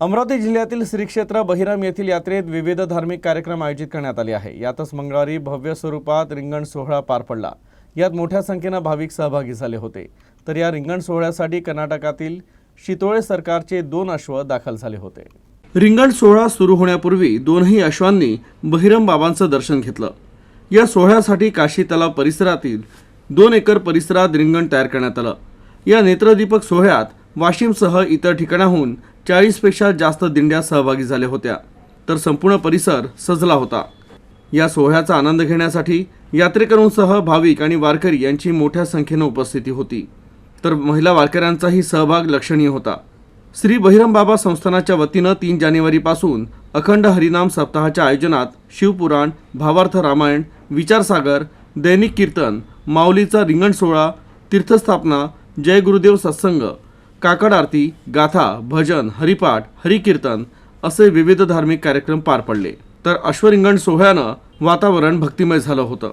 अमरावती जिल्ह्यातील श्री क्षेत्र बहिराम येथील यात्रेत विविध धार्मिक कार्यक्रम आयोजित करण्यात आले आहे. यातच मंगळवारी भव्य स्वरूपात रिंगण सोहळा पार पडला. यात मोठ्या संख्येनं भाविक सहभागी झाले होते. तर या रिंगण सोहळ्यासाठी कर्नाटकातील शितोळे सरकारचे दोन अश्व दाखल झाले होते. रिंगण सोहळा सुरू होण्यापूर्वी दोनही अश्वांनी बहिरम बाबांचं दर्शन घेतलं. या सोहळ्यासाठी काशी तलाव परिसरातील दोन एकर परिसरात रिंगण तयार करण्यात आलं. या नेत्रदीपक सोहळ्यात वाशिमसह इतर ठिकाणाहून चाळीसपेक्षा जास्त दिंड्या सहभागी झाल्या होत्या तर संपूर्ण परिसर सजला होता. या सोहळ्याचा आनंद घेण्यासाठी यात्रेकरूंसह भाविक आणि वारकरी यांची मोठ्या संख्येनं उपस्थिती होती. तर महिला वारकऱ्यांचाही सहभाग लक्षणीय होता. श्री बहिरम बाबा संस्थानाच्या वतीनं तीन जानेवारीपासून अखंड हरिनाम सप्ताहाच्या आयोजनात शिवपुराण भावार्थ रामायण विचारसागर दैनिक कीर्तन माऊलीचा रिंगण सोहळा तीर्थस्थापना जय गुरुदेव सत्संग काकड आरती गाथा भजन हरिपाठ हरिकीर्तन असे विविध धार्मिक कार्यक्रम पार पडले तर अश्वरिंगण सोहळ्यानं वातावरण भक्तिमय झालं होतं